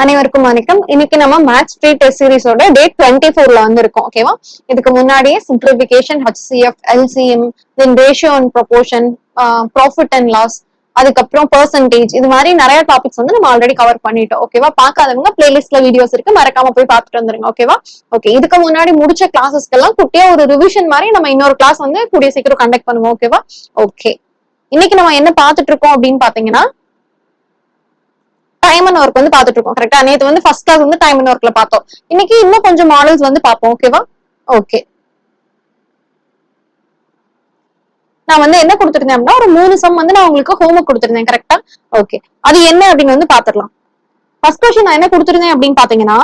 அனைவருக்கும் வணக்கம். இன்னைக்கு நம்ம மேத்ஸ் ப்ரீ டெஸ்ட் சீரிஸோட டேட் டுவெண்ட்டி ஃபோர்ல வந்திருக்கோம் ஓகேவா இதுக்கு முன்னாடியே simplification HCF LCM then ratio and proportion profit and loss அதுக்கப்புறம் பெர்சன்டேஜ் இது மாதிரி நிறைய டாபிக்ஸ் வந்து நம்ம ஆல்ரெடி கவர் பண்ணிட்டோம் ஓகேவா பாக்காதவங்க பிளேலிஸ்ட்ல வீடியோஸ் இருக்கு மறக்காம போய் பார்த்துட்டு வந்துருங்க ஓகேவா ஓகே இதுக்கு முன்னாடி முடிச்ச கிளாஸஸ்க்கெல்லாம் குட்டியா ஒரு ரிவிஷன் மாதிரி நம்ம இன்னொரு கிளாஸ் வந்து கூடிய சீக்கிரம் கண்டக்ட் பண்ணுவோம் ஓகேவா ஓகே இன்னைக்கு நம்ம என்ன பார்த்துட்டு இருக்கோம் அப்படின்னு பாத்தீங்கன்னா டைம் அண்ட் ஒர்க் வந்து பாத்துட்டு இருக்கோம். கரெக்டா நேத்து வந்து ஃபர்ஸ்ட் கிளாஸ் வந்து டைம் அண்ட் ஒர்க்ல பார்த்தோம். இன்னைக்கு இன்னும் கொஞ்சம் மாடல்ஸ் வந்து பார்ப்போம் ஓகேவா ஓகே நான் வந்து என்ன கொடுத்துருந்தேன் அப்படின்னா ஒரு மூணு சம் வந்து நான் உங்களுக்கு ஹோம்ஒர்க் கொடுத்துருந்தேன் கரெக்டா ஓகே அது என்ன அப்படின்னு வந்து பாத்துடலாம் ஃபர்ஸ்ட் கொஸ்டின் நான் என்ன கொடுத்துருந்தேன் அப்படின்னு பாத்தீங்கன்னா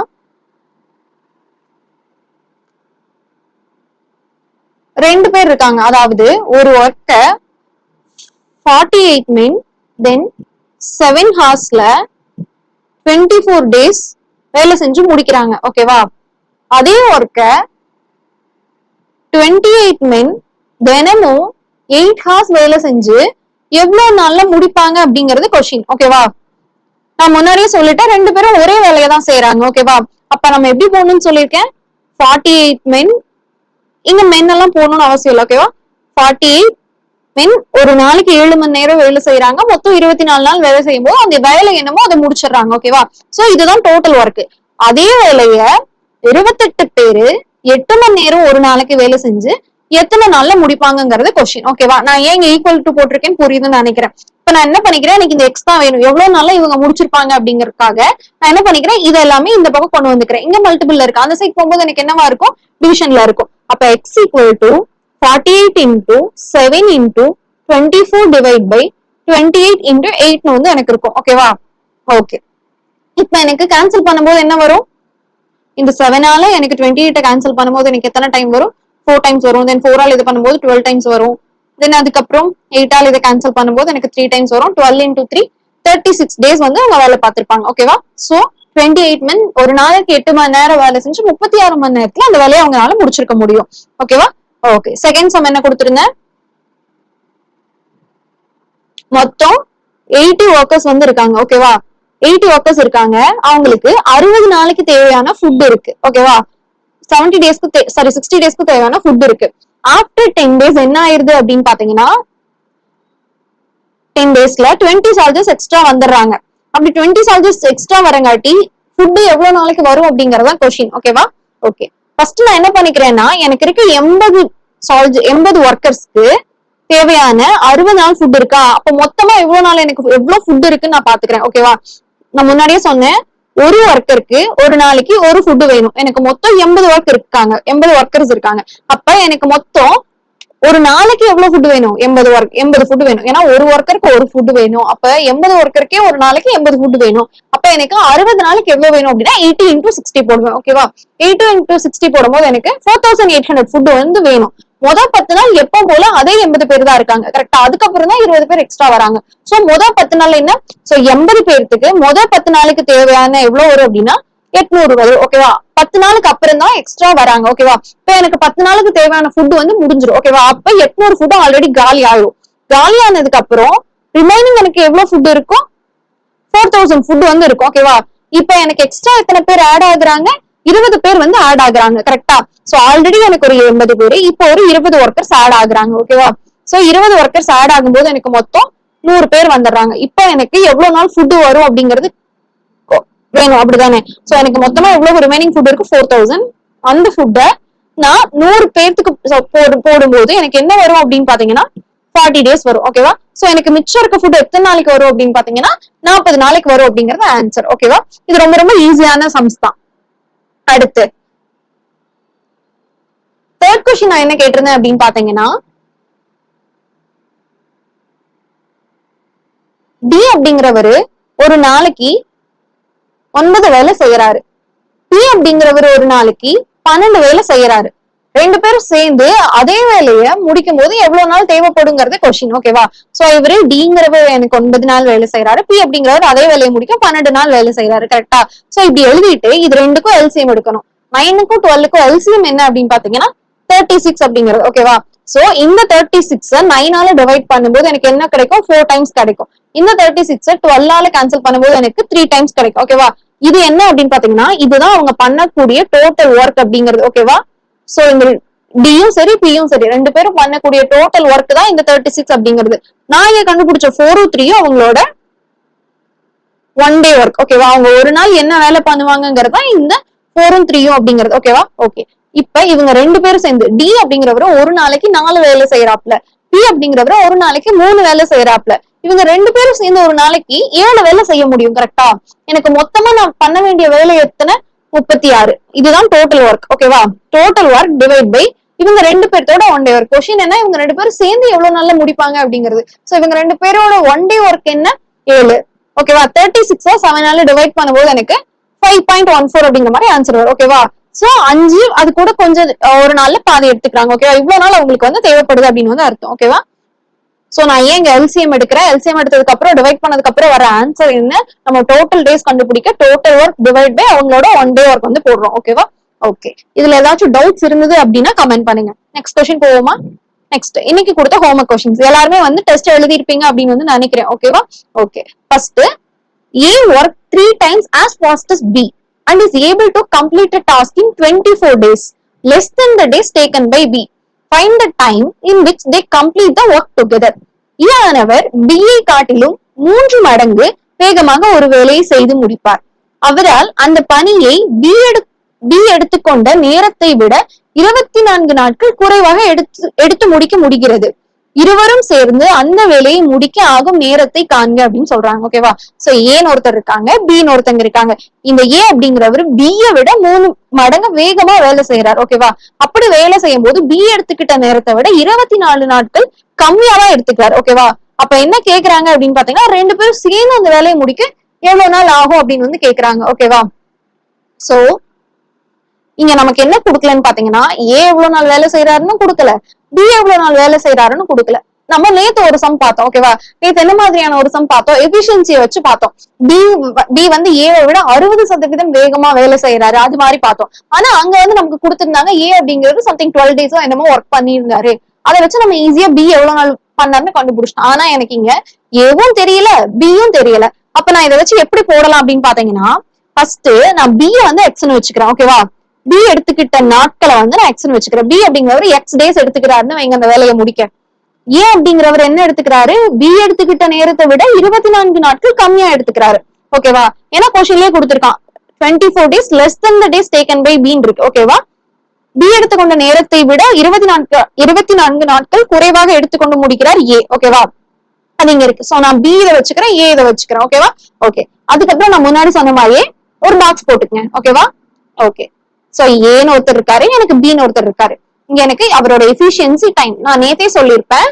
ரெண்டு பேர் இருக்காங்க. அதாவது ஒரு ஒர்க்கை forty eight men then seven ஹார்ஸ்ல twenty four days வேலை செஞ்சு முடிக்கிறாங்க. ஓகேவா அதே ஒர்க்க டுவெண்ட்டி எயிட் மென் தினமும் எயிட் ஹார்ஸ் வேலை செஞ்சு எவ்வளவு நாள்ல முடிப்பாங்க அப்படிங்கறது கொஸ்டின் ஓகேவா நான் முன்னாடியே சொல்லிட்டேன். ரெண்டு பேரும் ஒரே வேலையை தான் செய்யறாங்க ஓகேவா அப்ப நம்ம எப்படி போகணும்னு சொல்லியிருக்கேன்? ஃபார்ட்டி எயிட் மென் இங்க மென் எல்லாம் போகணும்னு அவசியம் இல்லை. ஓகேவா ஃபார்ட்டி எயிட் மீன் ஒரு நாளைக்கு ஏழு மணி நேரம் வேலை செய்யறாங்க மொத்தம் இருபத்தி நாலு நாள் வேலை செய்யும் போது அந்த வேலை என்னமோ அதை முடிச்சிடுறாங்க. ஓகேவா சோ இதுதான் டோட்டல் ஒர்க் அதே வேலைய இருபத்தெட்டு பேரு எட்டு மணி நேரம் ஒரு நாளைக்கு வேலை செஞ்சு எத்தனை நாள்ல முடிப்பாங்கிறது கொஸ்டின் ஓகேவா நான் ஏன் ஈக்குவல் டு போட்டிருக்கேன்னு புரியுதுன்னு நினைக்கிறேன். இப்ப நான் என்ன பண்ணிக்கிறேன்? எனக்கு இந்த எக்ஸ்ட்ரா வேணும். எவ்வளவு நாள்ல இவங்க முடிச்சிருப்பாங்க அப்படிங்கறதுக்காக நான் என்ன பண்ணிக்கிறேன்? இது எல்லாமே இந்த பக்கம் கொண்டு வந்துக்கிறேன். இங்க மல்டிபிள்ல இருக்கு. அந்த சைட் போகும்போது எனக்கு என்னவா இருக்கும்? டிவிஷன்ல இருக்கும். அப்ப X equal to forty eight into seven into twenty four divide by twenty eight into எயிட்னு வந்து எனக்கு இருக்கும். ஓகேவா ஓகே இப்போ எனக்கு கேன்சல் பண்ணும்போது என்ன வரும்? இந்த செவனால எனக்கு டுவெண்ட்டி எயிட்ட கேன்சல் பண்ணும்போது எனக்கு எத்தனை டைம் வரும்? ஃபோர் டைம்ஸ் வரும். தென் ஃபோரால் இது பண்ணும்போது டுவெல் டைம்ஸ் வரும். தென் அதுக்கப்புறம் எயிட்டால் இதை கேன்சல் பண்ணும்போது எனக்கு த்ரீ டைம்ஸ் வரும். Twelve into three thirty six days வந்து அவங்க வேலை பார்த்திருப்பாங்க. ஓகேவா சோ டுவெண்ட்டி எயிட் மணி ஒரு நாளைக்கு எட்டு மணி நேரம் வேலை செஞ்சு முப்பத்தி ஆறு மணி நேரத்துல அந்த வேலையை அவங்களால முடிச்சிருக்க முடியும். ஓகேவா ஓகே செகண்ட் சம் என்ன கொடுத்துருந்தேன் மொத்தம் எயிட்டி ஒர்க்கர்ஸ் வந்து இருக்காங்க ஓகேவா எயிட்டி ஒர்க்கர்ஸ் இருக்காங்க அவங்களுக்கு அறுபது நாளைக்கு தேவையான ஃபுட் இருக்கு ஓகேவா செவன்டி டேஸ்க்கு சாரி சிக்ஸ்டி டேஸ்க்கு தேவையான ஃபுட் இருக்கு. ஆஃப்டர் டென் டேஸ் என்ன ஆயிருது அப்படின்னு பாத்தீங்கன்னா டென் டேஸ்ல டுவெண்ட்டி சார்ஜஸ் எக்ஸ்ட்ரா வந்துடுறாங்க. அப்படி டுவெண்ட்டி சார்ஜஸ் எக்ஸ்ட்ரா வரங்காட்டி ஃபுட் எவ்வளவு நாளைக்கு வரும் அப்படிங்கறதான் கொஸ்டின் ஓகேவா ஓகே ஃபர்ஸ்ட் நான் என்ன பண்ணிக்கிறேன்னா எனக்கு இருக்க எண்பது சால்ஜ் எண்பது ஒர்க்கர்ஸ்க்கு தேவையான அறுபது நாள் ஃபுட் இருக்கா? அப்ப மொத்தமா எவ்வளவு நாள் எனக்கு எவ்வளவு ஃபுட் இருக்குன்னு நான் பாத்துக்கிறேன் ஓகேவா நான் முன்னாடியே சொன்னேன் ஒரு ஒர்க்கருக்கு ஒரு நாளைக்கு ஒரு ஃபுட் வேணும். எனக்கு மொத்தம் எண்பது ஒர்க் இருக்காங்க எண்பது ஒர்க்கர்ஸ் இருக்காங்க. அப்ப எனக்கு மொத்தம் ஒரு நாளைக்கு எவ்வளவு ஃபுட் வேணும்? எண்பது ஒர்க் எண்பது ஃபுட் வேணும். ஏன்னா ஒரு ஒர்க்கருக்கு ஒரு ஃபுட் வேணும். அப்ப எண்பது ஒர்க்கருக்கே ஒரு நாளைக்கு எண்பது ஃபுட் வேணும். அப்ப எனக்கு அறுபது நாளைக்கு எவ்வளவு வேணும் அப்படின்னா எயிட்டி இன்டூ சிக்ஸ்டி போடுவேன் ஓகேவா எயிட்டி இன்டூ சிக்ஸ்டி போடும்போது எனக்கு four thousand eight hundred food வந்து வேணும். மொதல் பத்து நாள் எப்போ போல அதே எண்பது பேர் தான் இருக்காங்க. கரெக்டா அதுக்கப்புறம் தான் இருபது பேர் எக்ஸ்ட்ரா வராங்க. சோ மொதல் பத்து நாள் என்ன? சோ எண்பது பேர்த்துக்கு மொதல் பத்து நாளுக்கு தேவையான எவ்வளவு வரும் அப்படின்னா எட்நூறு வரும். ஓகேவா பத்து நாளுக்கு அப்புறம் தான் எக்ஸ்ட்ரா வராங்க. ஓகேவா இப்ப எனக்கு பத்து நாளுக்கு தேவையான ஃபுட் வந்து முடிஞ்சிடும் ஓகேவா அப்ப எட்நூறு ஃபுட் ஆல்ரெடி காலி ஆயிரும். காலி ஆனதுக்கு அப்புறம் ரிமைனிங் எனக்கு எவ்வளவு ஃபுட் இருக்கும் ஃபோர் தௌசண்ட் ஃபுட் வந்து இருக்கும். ஓகேவா இப்ப எனக்கு எக்ஸ்ட்ரா எத்தனை பேர் ஆட் ஆகுறாங்க? இருபது பேர் வந்து ஆட் ஆகுறாங்க கரெக்டா சோ ஆல்ரெடி எனக்கு ஒரு எண்பது பேர் இப்போ ஒரு இருபது ஒர்க்கர்ஸ் ஆட் ஆகுறாங்க ஓகேவா சோ இருபது ஒர்க்கர்ஸ் ஆட் ஆகும்போது எனக்கு மொத்தம் நூறு பேர் வந்துடுறாங்க. இப்போ எனக்கு எவ்வளவு நாள் ஃபுட் வரும் அப்படிங்கிறது வேணும் அப்படிதானே? சோ எனக்கு மொத்தமா எவ்வளவு ரிமைனிங் ஃபுட் இருக்கு? ஃபோர் தௌசண்ட் அந்த ஃபுட்டை நான் நூறு பேர்த்துக்கு போடு போடும்போது எனக்கு என்ன வரும் அப்படின்னு பாத்தீங்கன்னா ஃபார்ட்டி டேஸ் வரும் ஓகேவா சோ எனக்கு மிச்சம் இருக்க ஃபுட் எத்தனை நாளைக்கு வரும் அப்படின்னு பாத்தீங்கன்னா நாற்பது நாளைக்கு வரும் அப்படிங்கறது ஆன்சர் ஓகேவா இது ரொம்ப ரொம்ப ஈஸியான சம்ஸ் தான். அடுத்து. தேர்ட் கொஸ்டின் நான் என்ன கேட்டிருந்தேன் அப்படின்னு பாத்தீங்கன்னா டி அப்படிங்கிறவரு ஒரு நாளைக்கு ஒன்பது வேலை செய்யறாரு. பி அப்படிங்கிறவர் ஒரு நாளைக்கு பன்னெண்டு வேலை செய்யறாரு. ரெண்டு பேரும் சேர்ந்து அதே வேலையை முடிக்கும் போது எவ்வளவு நாள் தேவைப்படுங்கிறது கொஸ்டின் ஓகேவா சோ இவரு டிங்கிறவர் எனக்கு ஒன்பது நாள் வேலை செய்யறாரு பி அப்படிங்கிறவர் அதே வேலையை முடிக்க பன்னெண்டு நாள் வேலை செய்யறாரு கரெக்டா சோ இப்படி எழுதிட்டு இது ரெண்டுக்கும் எல்சிஎம் எடுக்கணும். நைனுக்கும் டுவெல்லுக்கும் எல்சிஎம் என்ன அப்படின்னு பாத்தீங்கன்னா தேர்ட்டி சிக்ஸ் அப்படிங்கிறது ஓகேவா சோ இந்த தேர்ட்டி சிக்ஸ் நைனால டிவைட் பண்ணும்போது எனக்கு என்ன கிடைக்கும்? ஃபோர் டைம்ஸ் கிடைக்கும். இந்த தேர்ட்டி சிக்ஸ் டுவெல்லால கேன்சல் பண்ணும்போது எனக்கு த்ரீ டைம்ஸ் கிடைக்கும் ஓகேவா இது என்ன அப்படின்னு பாத்தீங்கன்னா இதுதான் அவங்க பண்ணக்கூடிய டோட்டல் ஒர்க் அப்படிங்கிறது ஓகேவா சோ இந்த டியும் சரி பியும் சரி ரெண்டு பேரும் பண்ணக்கூடிய டோட்டல் ஒர்க் தான் இந்த தேர்ட்டி சிக்ஸ் அப்படிங்கிறது. நான் இங்க கண்டுபிடிச்ச ஃபோரும் த்ரீயும் oh அவங்களோட ஒன் டே ஒர்க் ஓகேவா அவங்க ஒரு நாள் என்ன வேலை பண்ணுவாங்கங்கிறது தான் இந்த ஃபோரும் த்ரீயும் oh அப்படிங்கிறது ஓகேவா ஓகே இப்ப இவங்க ரெண்டு பேரும் சேர்ந்து டி அப்படிங்கிறவரு ஒரு நாளைக்கு நாலு வேலை செய்யறாப்ல பி அப்படிங்கிறவரு ஒரு நாளைக்கு மூணு வேலை செய்யறாப்ல இவங்க ரெண்டு பேரும் சேர்ந்து ஒரு நாளைக்கு ஏழு வேலை செய்ய முடியும் கரெக்டா எனக்கு மொத்தமா நான் பண்ண வேண்டிய வேலை எத்தனை? முப்பத்தி ஆறு. இதுதான் டோட்டல் ஒர்க் ஓகேவா டோட்டல் ஒர்க் டிவைட் பை இவங்க ரெண்டு பேர்த்தோட ஒன் டே ஒர்க் கொஸ்டின் என்ன? இவங்க ரெண்டு பேரும் சேர்ந்து எவ்வளவு நாள்ல முடிப்பாங்க அப்படிங்கிறது. சோ இவங்க ரெண்டு பேரோட ஒன் டே ஒர்க் என்ன? ஏழு. ஓகேவா தேர்ட்டி சிக்ஸ் செவனால டிவைட் பண்ணும்போது எனக்கு ஃபைவ் பாயிண்ட் ஒன் ஃபோர் அப்படிங்கிற மாதிரி ஆன்சர் வரும். ஓகேவா சோ அஞ்சு அது கூட கொஞ்சம் ஒரு நாள்ல பாதி எடுத்துக்கிறாங்க. ஓகேவா இவ்வளவு நாள் அவங்களுக்கு வந்து தேவைப்படுது அப்படின்னு வந்து அர்த்தம். ஓகேவா சோ நான் ஏன் இங்க எல்சிஎம் எடுக்கிறேன்? எல்சிஎம் எடுத்ததுக்கு அப்புறம் டிவைட் பண்ணதுக்கு அப்புறம் வர ஆன்சர் என்ன? நம்ம டோட்டல் டேஸ் கண்டுபிடிக்க டோட்டல் ஒர்க் டிவைட் பை அவங்களோட ஒன் டே ஒர்க் வந்து போடுறோம். ஓகேவா ஓகே இதுல ஏதாச்சும் டவுட்ஸ் இருந்தது அப்படின்னா கமெண்ட் பண்ணுங்க. நெக்ஸ்ட் கொஸ்டின் போவோமா? நெக்ஸ்ட் இன்னைக்கு கொடுத்த ஹோம்ஒர்க் கொஸ்டின்ஸ் எல்லாருமே வந்து டெஸ்ட் எழுதிருப்பீங்க அப்படின்னு வந்து நினைக்கிறேன். ஓகேவா okay first A work three times as fast as B and is able to complete a task in 24 days, less than the days taken by B. Find the time in which they complete the work together. ஆனவர் B காட்டிலும் மூன்று மடங்கு வேகமாக ஒரு வேலையை செய்து முடிப்பார். அவரால் அந்த பணியை பி எடு B எடுத்துக்கொண்ட நேரத்தை விட இருபத்தி நான்கு நாட்கள் குறைவாக எடுத்து எடுத்து முடிக்க முடிகிறது. இருவரும் சேர்ந்து அந்த வேலையை முடிக்க ஆகும் நேரத்தை காண்க அப்படின்னு சொல்றாங்க ஓகேவா சோ ஏன்னு ஒருத்தர் இருக்காங்க பின்னு ஒருத்தங்க இருக்காங்க. இந்த ஏ அப்படிங்கிறவர் பிய விட மூணு மடங்கு வேகமா வேலை செய்யறாரு ஓகேவா அப்படி வேலை செய்யும் போது பி எடுத்துக்கிட்ட நேரத்தை விட இருபத்தி நாலு நாட்கள் கம்மியாதான் எடுத்துக்கிறார் ஓகேவா அப்ப என்ன கேக்குறாங்க அப்படின்னு பாத்தீங்கன்னா ரெண்டு பேரும் சேர்ந்து அந்த வேலையை முடிக்க எவ்வளவு நாள் ஆகும் அப்படின்னு வந்து கேக்குறாங்க ஓகேவா சோ இங்க நமக்கு என்ன கொடுக்கலன்னு பாத்தீங்கன்னா ஏ எவ்வளவு நாள் வேலை செய்யறாருன்னு கொடுக்கல. பி எவ்வளவு நாள் வேலை செய்யறாருன்னு கொடுக்கல. நம்ம நேத்து ஒரு சம் பார்த்தோம் ஓகேவா நேத்து என்ன மாதிரியான ஒரு சம் பார்த்தோம்? எஃபிஷியன்சியை வச்சு பார்த்தோம். பி பி வந்து ஏவை விட அறுபது சதவீதம் வேகமா வேலை செய்யறாரு அது மாதிரி பார்த்தோம். ஆனா அங்க வந்து நமக்கு கொடுத்திருந்தாங்க ஏ அப்படிங்கிறது சம்திங் டுவெல் டேஸோ என்னமோ ஒர்க் பண்ணியிருந்தாரு. அதை வச்சு நம்ம ஈஸியா பி எவ்வளவு நாள் பண்ணாருன்னு கண்டுபிடிச்சிட்டோம். ஆனா எனக்கு இங்க ஏவும் தெரியல பியும் தெரியல. அப்ப நான் இதை வச்சு எப்படி போடலாம் அப்படின்னு பாத்தீங்கன்னா ஃபர்ஸ்ட் நான் பி வந்து எக்ஸ்னு வச்சுக்கிறேன் ஓகேவா பி எடுத்துக்கிட்ட நாட்களை வந்து நான் எக்ஸ்னு வச்சுக்கிறேன். பி அப்படிங்கிறவர் எக்ஸ் டேஸ் எடுத்துக்கிறாருன்னு வைங்க அந்த வேலையை முடிக்க. ஏ அப்படிங்கிறவர் என்ன எடுத்துக்கிறாரு? பி எடுத்துக்கிட்ட நேரத்தை விட இருபத்தி நான்கு நாட்கள் கம்மியா எடுத்துக்கிறாரு. ஓகேவா ஏன்னா கொஸ்டின்லயே கொடுத்துருக்கான். Twenty four days less then the days taken by been இருக்கு. ஓகேவா பி எடுத்துக்கொண்ட நேரத்தை விட இருபத்தி நான்கு இருபத்தி நான்கு நாட்கள் குறைவாக எடுத்துக்கொண்டு முடிக்கிறார் ஏ ஓகேவா அது இங்க இருக்கு. சோ நான் பி இதை வச்சுக்கிறேன் ஏ இதை வச்சுக்கிறேன் ஓகேவா ஓகே அதுக்கப்புறம் நான் முன்னாடி சொன்ன மாதிரியே ஒரு பாக்ஸ் போட்டுக்கங்க ஓகேவா ஓகே சோ ஏன்னு ஒருத்தர் இருக்காரு எனக்கு பின்னு ஒருத்தர் இருக்காரு. இங்க எனக்கு அவரோட எஃபிஷியன்சி டைம் நான் நேத்தே சொல்லியிருப்பேன்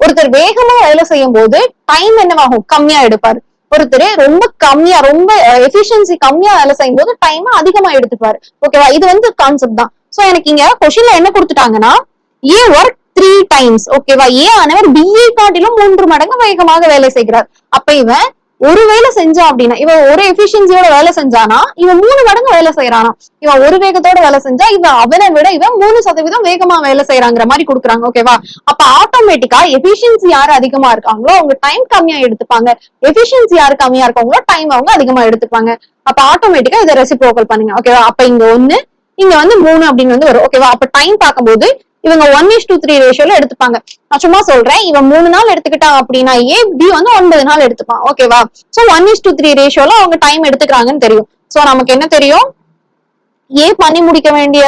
ஒருத்தர் வேகமா வேலை செய்யும் போது டைம் என்னவாகும்? கம்மியா எடுப்பாரு. ஒருத்தர் ரொம்ப கம்மியா ரொம்ப எஃபிஷியன்சி கம்மியா வேலை செய்யும் போது டைம் அதிகமா எடுத்துப்பாரு ஓகேவா இது வந்து கான்செப்ட் தான். சோ எனக்கு இங்க கொஸ்டின்ல என்ன கொடுத்துட்டாங்கன்னா ஏ ஒர்க் த்ரீ டைம்ஸ் ஓகேவா ஏ ஆனவர் பிஏ காட்டிலும் மூன்று மடங்கு வேகமாக வேலை செய்கிறார். அப்ப இவன் ஒரு வேலை செஞ்சா அப்படின்னா இவன் ஒரு எஃபிஷியன்சியோட வேலை செஞ்சானா இவன் மூணு மடங்கு வேலை செய்யறானா இவன் ஒரு வேகத்தோட வேலை செஞ்சா இவன் அவனை விட இவன் மூணு சதவீதம் வேகமா வேலை செய்யறாங்கிற மாதிரி கொடுக்குறாங்க ஓகேவா அப்ப ஆட்டோமேட்டிக்கா எஃபிஷியன்சி யாரு அதிகமா இருக்காங்களோ அவங்க டைம் கம்மியா எடுத்துப்பாங்க. எஃபிஷியன்சி யாரு கம்மியா இருக்காங்களோ டைம் அவங்க அதிகமா எடுத்துப்பாங்க அப்ப ஆட்டோமேட்டிக்கா இதை ரெசிப்ரோக்கல் பண்ணுங்க ஓகேவா அப்ப இங்க ஒண்ணு இங்க வந்து மூணு அப்படின்னு வந்து வரும். ஓகேவா அப்ப டைம் பார்க்கும்போது இவங்க ஒன் இஸ் டூ த்ரீ ரேஷியோல எடுத்துப்பாங்க. நான் சும்மா சொல்றேன். இவன் மூணு நாள் எடுத்துக்கிட்டான் அப்படின்னா ஏ பி வந்து ஒன்பது நாள் எடுத்துப்பான். ஓகேவா so one is to three ரேஷியோல அவங்க டைம் எடுத்துக்கிறாங்கன்னு தெரியும். சோ நமக்கு என்ன தெரியும்? ஏ பண்ணி முடிக்க வேண்டிய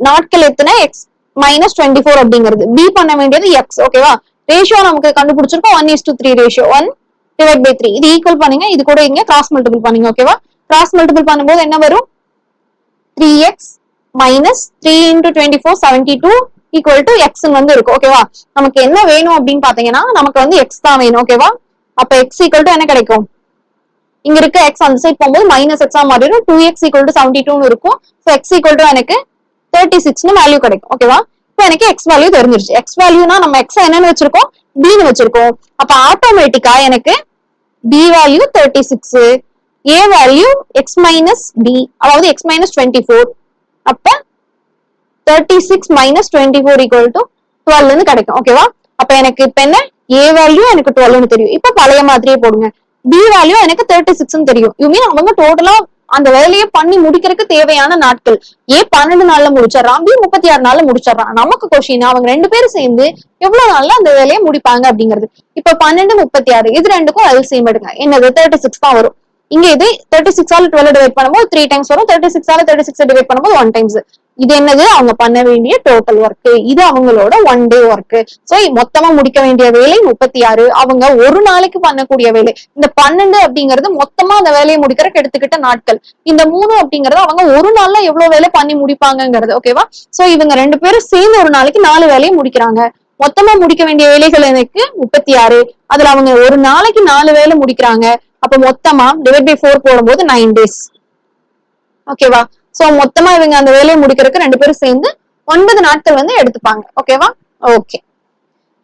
நாட்கள் எத்தனை? எக்ஸ் மைனஸ் டுவெண்ட்டி ஃபோர் அப்படிங்கிறது. பி பண்ண வேண்டியது எக்ஸ் ஓகேவா ரேஷியோ நமக்கு கண்டுபிடிச்சிருக்கோம். One is two three ratio one divide by three இது ஈக்குவல் பண்ணுங்க. இது கூட இங்க கிராஸ் மல்டிபிள் பண்ணுங்க. ஓகேவா கிராஸ் மல்டிபிள் பண்ணும்போது என்ன வரும்? Three x minus three into twenty four seventy two equal to x வந்து இருக்கும் ஓகேவா நமக்கு என்ன வேணும் அப்படின்னு பாத்தீங்கன்னா நமக்கு வந்து எக்ஸ் தான் வேணும் ஓகேவா அப்ப எக்ஸ் ஈக்குவல் டு என்ன கிடைக்கும்? இங்க இருக்க எக்ஸ் அந்த சைட் போகும்போது மைனஸ் எக்ஸா மாறிடும் two x equal to seventy டூன்னு இருக்கும். ஸோ எக்ஸ் ஈக்குவல் டு எனக்கு தேர்ட்டி சிக்ஸ்னு வேல்யூ கிடைக்கும் ஓகேவா இப்போ எனக்கு எக்ஸ் வேல்யூ தெரிஞ்சிருச்சு. எக்ஸ் வேல்யூனா நம்ம எக்ஸ் என்னன்னு வச்சிருக்கோம்? பின்னு வச்சிருக்கோம். அப்ப ஆட்டோமேட்டிக்கா எனக்கு B value thirty six A value x minus D அதாவது எக்ஸ் மைனஸ் டுவெண்ட்டி ஃபோர் அப்ப thirty six minus twenty four equal to டுவெல்னு கிடைக்கும் ஓகேவா அப்ப எனக்கு இப்ப என்ன? ஏ வேல்யூ எனக்கு டுவெல்னு தெரியும். இப்ப பழைய மாதிரியே போடுங்க. பி வேல்யூ எனக்கு தேர்ட்டி சிக்ஸ் தெரியும். யூ மீன் அவங்க டோட்டலா அந்த வேலையை பண்ணி முடிக்கிறதுக்கு தேவையான நாட்கள். ஏ பன்னெண்டு நாள்ல முடிச்சிடறான் பி முப்பத்தி ஆறு நாள்ல முடிச்சிடறான் நமக்கு கொஷின் அவங்க ரெண்டு பேரும் சேர்ந்து எவ்வளவு நாள்ல அந்த வேலையை முடிப்பாங்க அப்படிங்கிறது. இப்ப பன்னெண்டு முப்பத்தி ஆறு இது ரெண்டுக்கும் எல்சிஎம் எடுங்க. என்னது? தேர்ட்டி சிக்ஸ் தான் வரும். இங்க இது தேர்ட்டி சிக்ஸால டுவெல் டிவைட் பண்ணும்போது த்ரீ டைம்ஸ் வரும். தேர்ட்டி சிக்ஸால தேர்ட்டி சிக்ஸ் டிவைட் பண்ணும்போது ஒன் டைம்ஸ் இது என்னது? அவங்க பண்ண வேண்டிய டோட்டல் ஒர்க் இது அவங்களோட ஒன் டே ஒர்க் சோ மொத்தமா முடிக்க வேண்டிய வேலை முப்பத்தி ஆறு. அவங்க ஒரு நாளைக்கு பண்ணக்கூடிய வேலை. இந்த பன்னெண்டு அப்படிங்கிறது மொத்தமா அந்த வேலையை முடிக்கிறதுக்கு எடுத்துக்கிட்ட நாட்கள். இந்த மூணு அப்படிங்கறது அவங்க ஒரு நாள்ல எவ்வளவு வேலை பண்ணி முடிப்பாங்கங்கிறது ஓகேவா சோ இவங்க ரெண்டு பேரும் சேர்ந்து ஒரு நாளைக்கு நாலு வேலையை முடிக்கிறாங்க. மொத்தமா முடிக்க வேண்டிய வேலைகள் எனக்கு முப்பத்தி ஆறு. அதுல அவங்க ஒரு நாளைக்கு நாலு வேலை முடிக்கிறாங்க. அப்ப மொத்தமா டிவைட் பை ஃபோர் போடும்போது நைன் டேஸ் ஓகேவா சோ மொத்தமா இவங்க அந்த வேலையை முடிக்கிறதுக்கு ரெண்டு பேரும் சேர்ந்து ஒன்பது நாட்கள் வந்து எடுத்துப்பாங்க. ஓகேவா ஓகே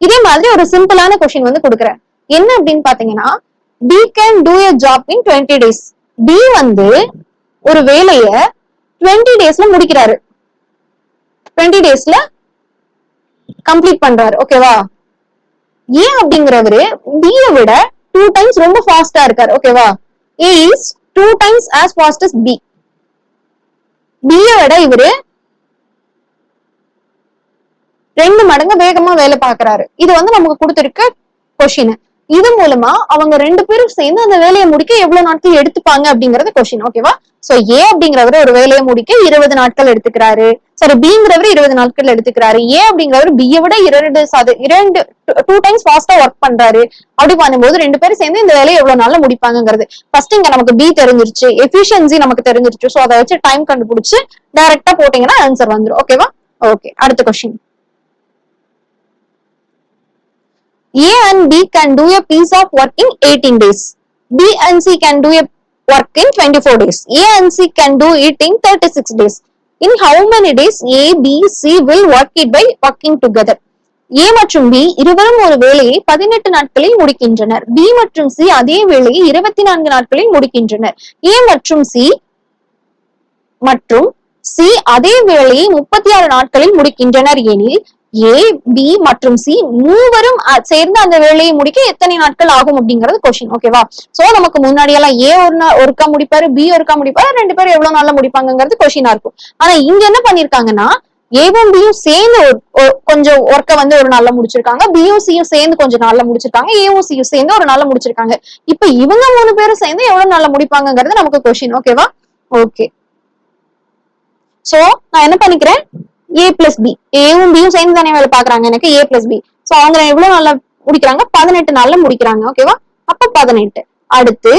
இதே மாதிரி ஒரு சிம்பிளான கொஸ்டின் வந்து கொடுக்குறேன். என்ன அப்படின்னு பாத்தீங்கன்னா B can do a job in twenty days B வந்து ஒரு வேலைய டுவெண்ட்டி டேஸ்ல முடிக்கிறாரு. டுவெண்ட்டி டேஸ்ல கம்ப்ளீட் பண்றாரு. ஓகேவா ஏன் அப்படிங்கிறவரு பிய விட டூ டைம்ஸ் ரொம்ப ஃபாஸ்டா இருக்காரு. ஓகேவா A is two times as fast B B. விட இவரு ரெண்டு மடங்கு வேகமா வேலை பார்க்கறாரு. இது வந்து நமக்கு கொடுத்திருக்க கொஷின் இது மூலமா அவங்க ரெண்டு பேரும் சேர்ந்து அந்த வேலையை முடிக்க எவ்வளவு நாட்கள் எடுத்துப்பாங்க அப்படிங்கறது கொஸ்டின் ஓகேவா சோ ஏ அப்படிங்கிறவர் ஒரு வேலையை முடிக்க இருபது நாட்கள் எடுத்துக்கிறாரு. சரி பிங்கிறவர் இருபது நாட்கள் எடுத்துக்கிறாரு. ஏ அப்படிங்கிறவர் பியை விட இரண்டு சத இரண்டு டூ டைம்ஸ் ஃபாஸ்டா ஒர்க் பண்றாரு. அப்படி பண்ணும்போது ரெண்டு பேரும் சேர்ந்து இந்த வேலையை எவ்வளவு நாள்ல முடிப்பாங்கிறது ஃபர்ஸ்ட் இங்க நமக்கு பி தெரிஞ்சிருச்சு. எஃபிஷியன்சி நமக்கு தெரிஞ்சிருச்சு. சோ அதை வச்சு டைம் கண்டுபிடிச்சு டைரக்டா போட்டீங்கன்னா ஆன்சர் வந்துரும். ஓகேவா ஓகே அடுத்த question A and B can do a piece of work in 18 days. B and C can do a work in 24 days. A and C can do it in 36 days. In how many days A, B, C will work it by working together? A மற்றும் B இருவரும் ஒரு வேலையை பதினெட்டு நாட்களில் முடிக்கின்றனர் B மற்றும் C அதே வேலையை இருபத்தி நான்கு நாட்களில் முடிக்கின்றனர் A மற்றும் C மற்றும் சி அதே வேலையை முப்பத்தி ஆறு நாட்களில் முடிக்கின்றனர் எனில் ஏ பி மற்றும் சி மூவரும் சேர்ந்து அந்த வேலையை முடிக்க எத்தனை நாட்கள் ஆகும் அப்படிங்கறது கொஸ்டின் ஓகேவா சோ நமக்கு முன்னாடி எல்லாம் ஏ ஒரு நாள் ஒருக்கா முடிப்பாரு பி ஒருக்கா முடிப்பாரு ரெண்டு பேரும் எவ்வளவு நாள்ல முடிப்பாங்கிறது கொஸ்டினா இருக்கும். ஆனா இங்க என்ன பண்ணிருக்காங்கன்னா ஏவும் பியும் சேர்ந்து கொஞ்சம் ஒர்க்க வந்து ஒரு நாள்ல முடிச்சிருக்காங்க. பியும் சியும் சேர்ந்து கொஞ்சம் நாள்ல முடிச்சிருக்காங்க. ஏவும் சியும் சேர்ந்து ஒரு நாள்ல முடிச்சிருக்காங்க. இப்ப இவங்க மூணு பேரும் சேர்ந்து எவ்வளவு நாள்ல முடிப்பாங்கங்கிறது நமக்கு கொஸ்டின் ஓகேவா ஓகே சோ நான் என்ன பண்ணிக்கிறேன்? ஏ பிளஸ் பி ஏவும் பியும் சேர்ந்து தானே வேலை பாக்குறாங்க எனக்கு ஏ பிளஸ் பி சோ அவங்க எவ்வளவு நாள்ல முடிக்கிறாங்க? பதினெட்டு நாள்ல முடிக்கிறாங்க ஓகேவா அப்ப பதினெட்டு. அடுத்து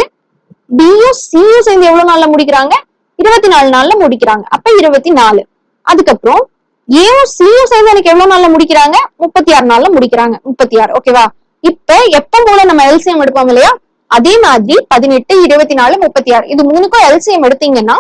பியும் சியும் சேர்ந்து எவ்வளவு நாள்ல முடிக்கிறாங்க? இருபத்தி நாலு நாள்ல முடிக்கிறாங்க. அப்ப இருபத்தி நாலு அதுக்கப்புறம் ஏவும் சியும் சேர்ந்து எனக்கு எவ்வளவு நாள்ல முடிக்கிறாங்க? முப்பத்தி ஆறு நாள்ல முடிக்கிறாங்க. முப்பத்தி ஆறு ஓகேவா இப்ப எப்ப போல நம்ம எல்சிஎம் எடுப்போம் இல்லையா? அதே மாதிரி பதினெட்டு இருபத்தி நாலு முப்பத்தி ஆறு இது மூணுக்கும் எல்சிஎம் எடுத்தீங்கன்னா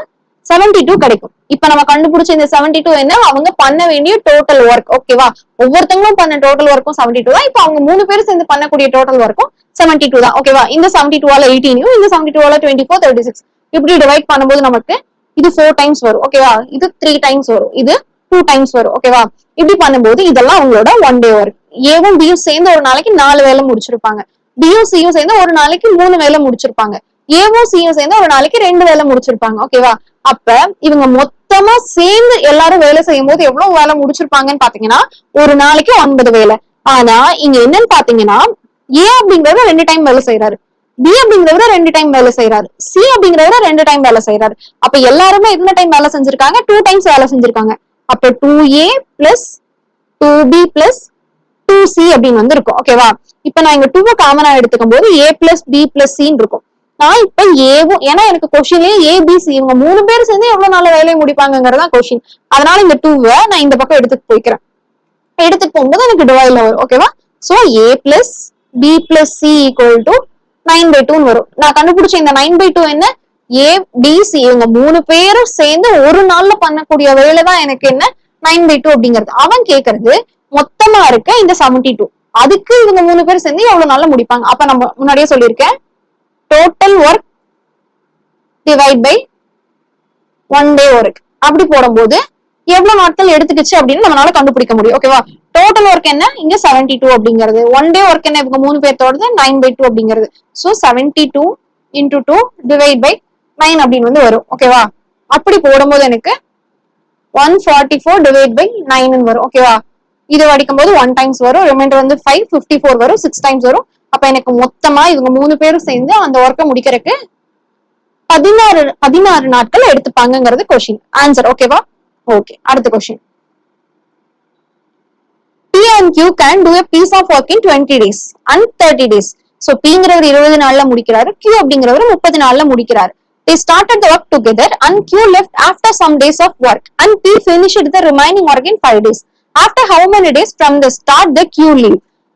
72 டூ கிடைக்கும். இப்ப நம்ம கண்டுபிடிச்ச இந்த 72 டூ என்ன? அவங்க பண்ண வேண்டிய டோட்டல் ஒர்க் ஓகேவா ஒவ்வொருத்தங்களும் பண்ண டோட்டல் ஒர்க்கும் 72 டூ தான். இப்ப அவங்க மூணு பேரும் சேர்ந்து பண்ணக்கூடிய டோட்டல் ஒர்க்கும் 72 டூ தான் ஓகேவா இந்த 72 டூவால எயிட்டீனையும் இந்த 72 டூவால டுவெண்ட்டி ஃபோர் தேர்ட்டி சிக்ஸ் இப்படி டிவைட் பண்ணும்போது நமக்கு இது ஃபோர் டைம்ஸ் வரும். ஓகேவா இது த்ரீ டைம்ஸ் வரும். இது டூ டைம்ஸ் வரும். ஓகேவா இப்படி பண்ணும்போது இதெல்லாம் அவங்களோட ஒன் டே ஒர்க் ஏவும் பியும் சேர்ந்து ஒரு நாளைக்கு நாலு வேலை முடிச்சிருப்பாங்க. பியும் சியும் சேர்ந்து ஒரு நாளைக்கு மூணு வேலை முடிச்சிருப்பாங்க. ஏவும் சியும் சேர்ந்து ஒரு நாளைக்கு ரெண்டு வேலை முடிச்சிருப்பாங்க ஓகேவா அப்ப இவங்க மொத்தமா சேர்ந்து எல்லாரும் வேலை செய்யும் போது எவ்வளவு வேலை முடிச்சிருப்பாங்கன்னு பாத்தீங்கன்னா ஒரு நாளைக்கு ஒன்பது வேலை. ஆனா இங்க என்னன்னு பாத்தீங்கன்னா ஏ அப்படிங்கறத ரெண்டு டைம் வேலை செய்யறாரு பி அப்படிங்கிறவரு ரெண்டு டைம் வேலை செய்யறாரு சி அப்படிங்கிறவர ரெண்டு டைம் வேலை செய்யறாரு அப்ப எல்லாருமே எத்தனை டைம் வேலை செஞ்சிருக்காங்க? டூ டைம்ஸ் வேலை செஞ்சிருக்காங்க. அப்ப two A plus two B plus two C அப்படின்னு வந்து இருக்கும் ஓகேவா இப்ப நான் இங்க டூவை காமனா எடுத்துக்கும் போது ஏ பிளஸ் பி பிளஸ் சின்னு இருக்கும். நான் இப்ப ஏவும் ஏன்னா எனக்கு கொஸ்டின்லயே ஏ இவங்க மூணு பேர் சேர்ந்து எவ்வளவு நாள் வேலையை முடிப்பாங்கிறதா கொஸ்டின் அதனால இந்த டூவை நான் இந்த பக்கம் எடுத்துட்டு போய்க்கிறேன். எடுத்துட்டு போகும்போது எனக்கு டிவைட்ல வரும் ஓகேவா so A plus B plus C equal to nine by டூன்னு வரும். நான் கண்டுபிடிச்ச இந்த நைன் பை டூ என்ன? ஏ பிசி இவங்க மூணு பேரும் சேர்ந்து ஒரு நாள்ல பண்ணக்கூடிய வேலை தான் எனக்கு என்ன? நைன் பை டூ அப்படிங்கிறது. அவன் கேக்குறது மொத்தமா இருக்க இந்த 72 டூ அதுக்கு இவங்க மூணு பேர் சேர்ந்து எவ்வளவு நாள்ல முடிப்பாங்க? அப்ப நம்ம முன்னாடியே சொல்லியிருக்கேன். Total work divide by one day work அப்படி போடும்போது எவ்வளவு நாட்கள் எடுத்துக்கிச்சு அப்படின்னு நம்மளால கண்டுபிடிக்க முடியும். ஓகேவா டோட்டல் ஒர்க் என்ன? இங்க செவன்டி டூ அப்படிங்கிறது. ஒன் டே ஒர்க் என்ன? இவங்க மூணு பேர்த்தோடது நைன் பை டூ அப்படிங்கிறது. So seventy two into two divide by nine அப்படின்னு வந்து வரும். ஓகேவா அப்படி போடும்போது எனக்கு one forty four divide by nine வரும். ஓகேவா இது வடிக்கும் போது ஒன் டைம்ஸ் வரும். ரிமைண்டர் வந்து ஃபைவ் ஃபிஃப்டி ஃபோர் வரும். சிக்ஸ் டைம்ஸ் வரும். அப்ப எனக்கு மொத்தமா இவங்க மூணு பேரும் சேர்ந்து அந்த ஒர்க்கை முடிக்கிறதுக்கு பதினாறு பதினாறு நாட்கள் எடுத்துப்பாங்கிறது கொஸ்டின் ஆன்சர் ஓகேவா ஓகே அடுத்த question P and Q can do piece of work in twenty days and thirty days so பிங்கிறவர் இருபது நாள்ல முடிக்கிறாரு கியூ அப்படிங்கிறவர் முப்பது நாள்ல முடிக்கிறார் They start the work together and Q left after some days of work and P the remaining work in five days after how how days days from the start the Q?